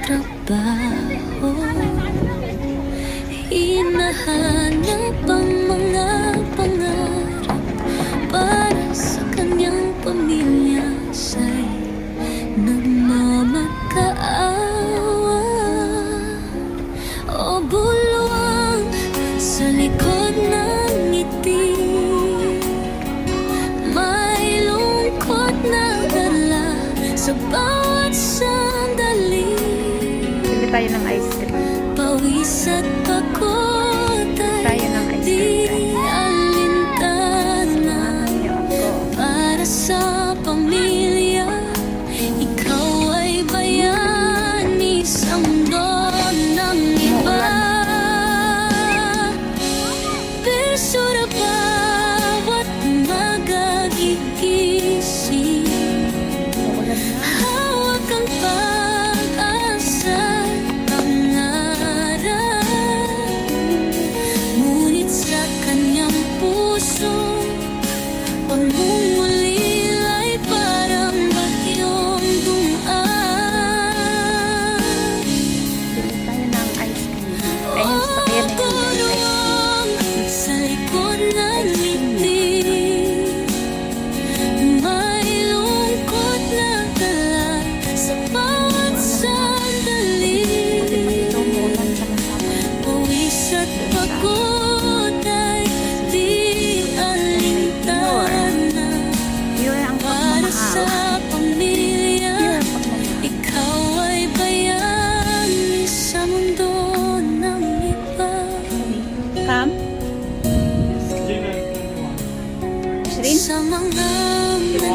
nagtatrabaho Hinahanap ang mga pangarap Para sa kanyang pamilya. Siya'y nagmamakaawa. O bulwang sa likod ng ngiti. May lungkot na dala sa bawat tayo ng ice cream. Pawis at pagod Tayo ng ice cream, sa pamilya Ikaw ay bayani sa mundo ng iba. Perso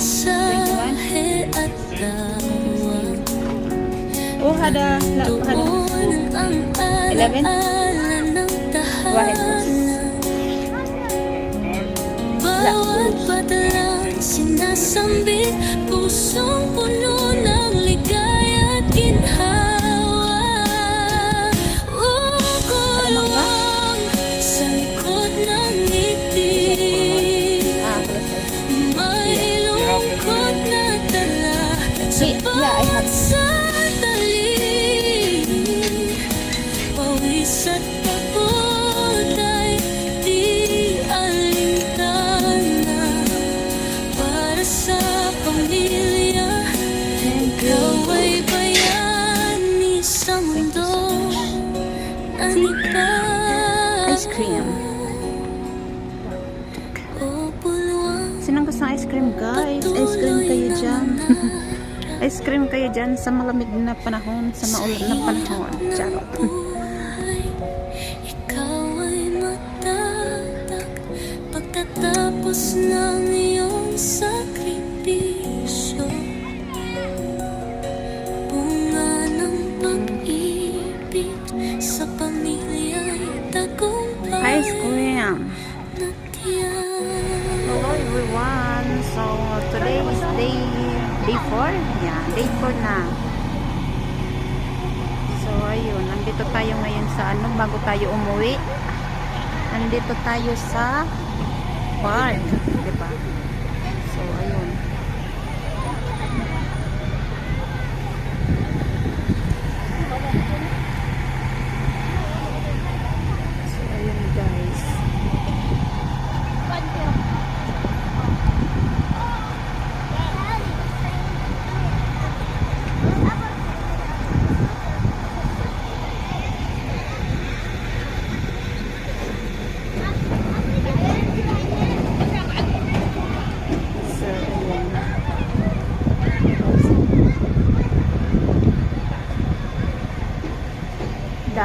mensahe at tawag Oh, hada. La, hada. Eleven? Wahid. Bawat padalang sinasambit Pusong puno ng cream, guys? Ice cream kayo dyan. ice cream kayo dyan sa malamig na panahon, sa maulan na panahon. Charot. Ikaw ay magtatak Pagtatapos ng So today is day day 4. Yeah, day 4 na. So ayun, nandito tayo ngayon sa ano bago tayo umuwi. Nandito tayo sa park, 'di ba? So ayun. So ayun guys. So ayun.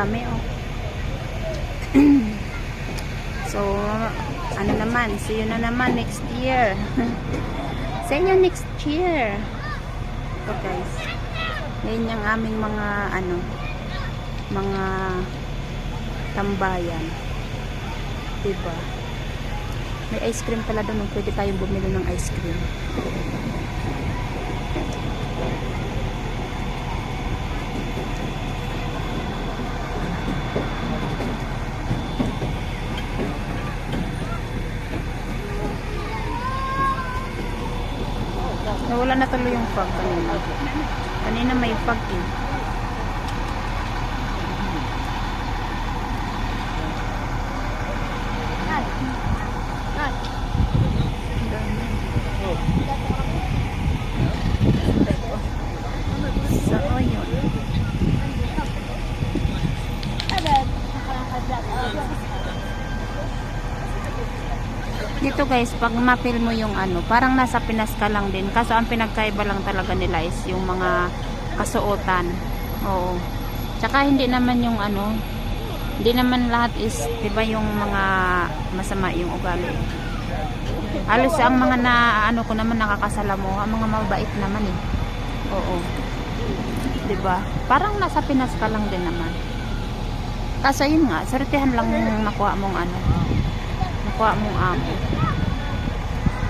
Dami oh. so, ano naman, see you na naman next year. sa inyo next year. So guys, yan yung aming mga ano, mga tambayan. Diba? May ice cream pala doon. Pwede tayong bumili ng ice cream. Tuloy yung fog kanina. Kanina may fog eh. So, oh, yun. Dito guys, pag ma-feel mo yung ano, parang nasa Pinas ka lang din. Kaso ang pinagkaiba lang talaga nila is yung mga kasuotan. Oo. Tsaka hindi naman yung ano, hindi naman lahat is, di ba yung mga masama yung ugali. Halos ang mga na, ano ko naman nakakasalamu, ang mga mabait naman eh. Oo. Di ba? Parang nasa Pinas ka lang din naman. Kaso yun nga, sortihan lang nakuha mong ano, nakuha mong amo.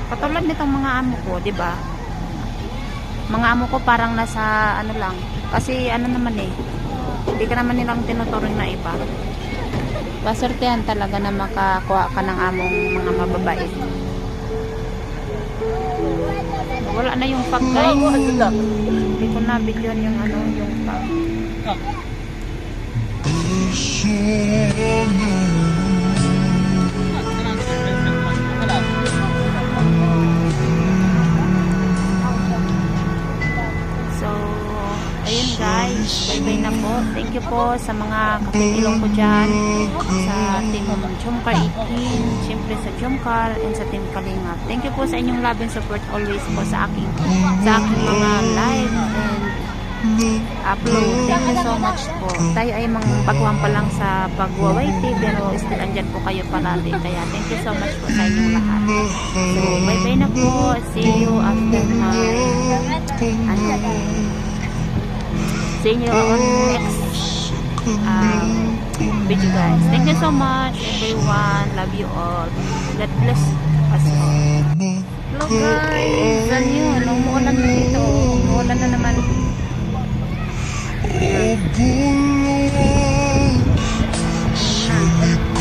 Katulad nitong mga amo ko, di ba? Mga amo ko parang nasa ano lang. Kasi ano naman eh, hindi ka naman nilang tinuturing na iba. Pasortehan talaga na makakuha ka ng among mga mababait. Wala na yung pag guys. Hindi ko na bigyan yung ano, yung pag. So, guys, bye-bye na po. Thank you po sa mga kapitulong ko dyan, sa team Jumcar 18, siyempre sa Jumcar, and sa team Kalingap. Thank you po sa inyong love and support always po sa aking, sa aking mga live and upload. Thank you so much po. Tayo ay mga baguhan pa lang sa pagwawaiti, pero still andyan po kayo palagi. Kaya thank you so much po sa inyong lahat. So, bye-bye na po. See you after my ano, see you on next um, video guys. Thank you so much everyone. Love you all. God bless us all. Hello guys. Ano yun? Umuulan na dito. Umuulan na naman.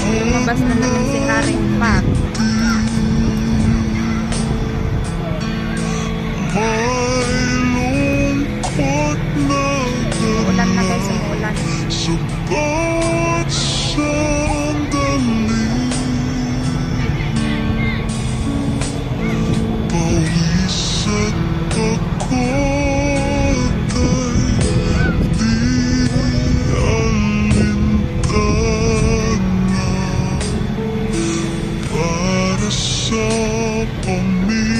Lumabas na naman si Haring Pak. Sabat sandali Pawis at ako'y di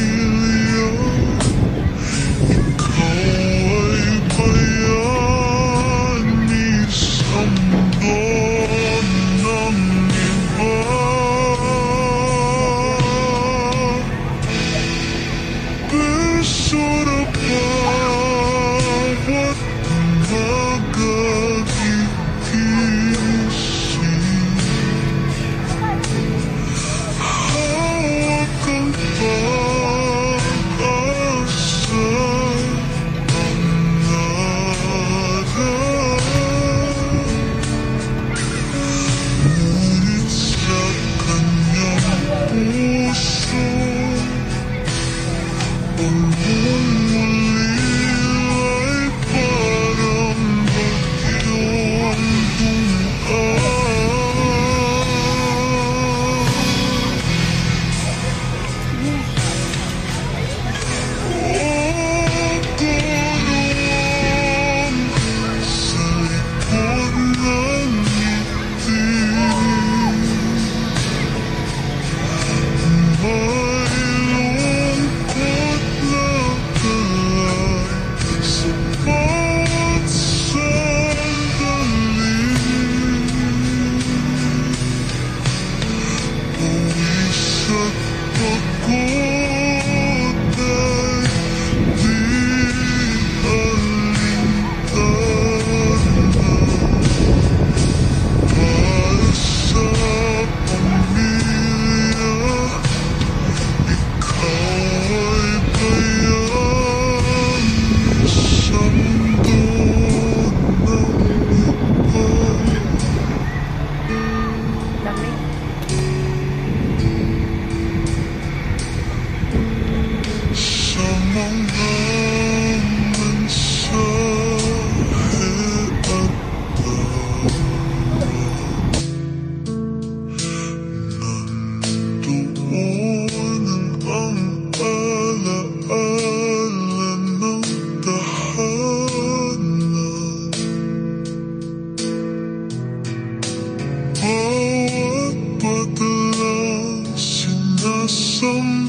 some